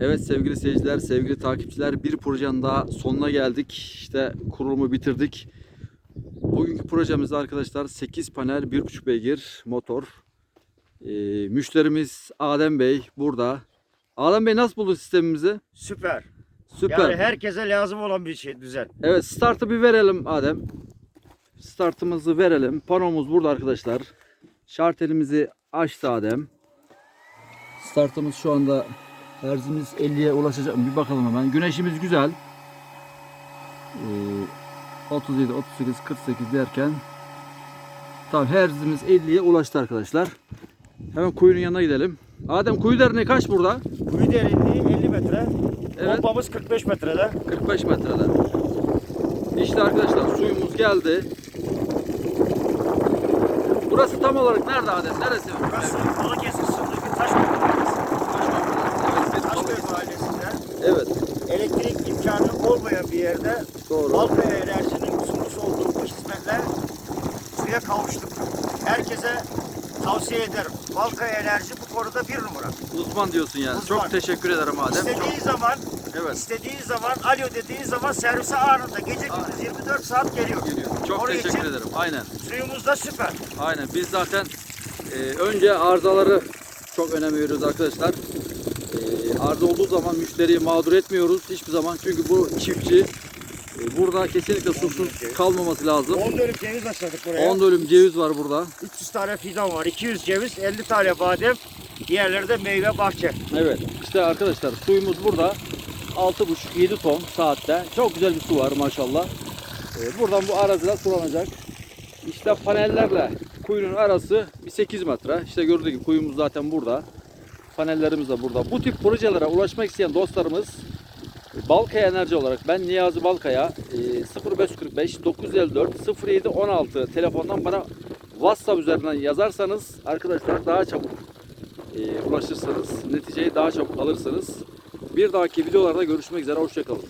Evet sevgili seyirciler, sevgili takipçiler bir projenin daha sonuna geldik. İşte kurulumu bitirdik. Bugünkü projemizde arkadaşlar 8 panel 1.5 beygir motor. Ee, müşterimiz Adem Bey burada. Adem Bey nasıl buldun sistemimizi? Süper. Süper. Yani herkese lazım olan bir şey düzen. Evet startı bir verelim Adem. Startımızı verelim. Panomuz burada arkadaşlar. Şartelimizi açtı Adem. Startımız şu anda herzimiz 50'ye ulaşacak mı? Bir bakalım hemen. Güneşimiz güzel. Ee, 37, 38, 48 derken Tamam herzimiz 50'ye ulaştı arkadaşlar. Hemen kuyunun yanına gidelim. Adem kuyu derneği kaç burada? Kuyu derinliği 50 metre. Evet. Pompamız 45 metrede. 45 metrede. İşte arkadaşlar suyumuz geldi. Burası tam olarak nerede Adem? Neresi? Burası yerde doğru. Balkaya Enerji'nin sunmuş olduğu bu hizmetle suya kavuştuk. Herkese tavsiye ederim. Balkaya Enerji bu konuda bir numara. Uzman diyorsun yani. Uzman. Çok teşekkür ederim Adem. Çok, İstediği zaman, evet. istediği zaman, alo dediği zaman servise anında gece gündüz 24 saat geliyor. Geliyor. Çok Onun teşekkür ederim. Aynen. Suyumuz da süper. Aynen. Biz zaten e, önce arızaları çok önem veriyoruz arkadaşlar. E, arıza olduğu zaman müşteriyi mağdur etmiyoruz hiçbir zaman. Çünkü bu çiftçi e, burada kesinlikle susuz kalmaması lazım. 10 dönüm ceviz başladık buraya. 10 dönüm ceviz var burada. 300 tane fidan var. 200 ceviz, 50 tane badem. Diğerleri de meyve bahçe. Evet işte arkadaşlar suyumuz burada 6,5-7 ton saatte. Çok güzel bir su var maşallah. Ee, buradan bu araziler sulanacak. İşte panellerle kuyunun arası bir 8 metre. İşte gördüğünüz gibi kuyumuz zaten burada. Panellerimiz de burada. Bu tip projelere ulaşmak isteyen dostlarımız Balkaya Enerji olarak ben Niyazi Balkaya e, 0545 954 07 16 telefondan bana WhatsApp üzerinden yazarsanız arkadaşlar daha çabuk e, ulaşırsınız. Neticeyi daha çabuk alırsınız. Bir dahaki videolarda görüşmek üzere. Hoşçakalın.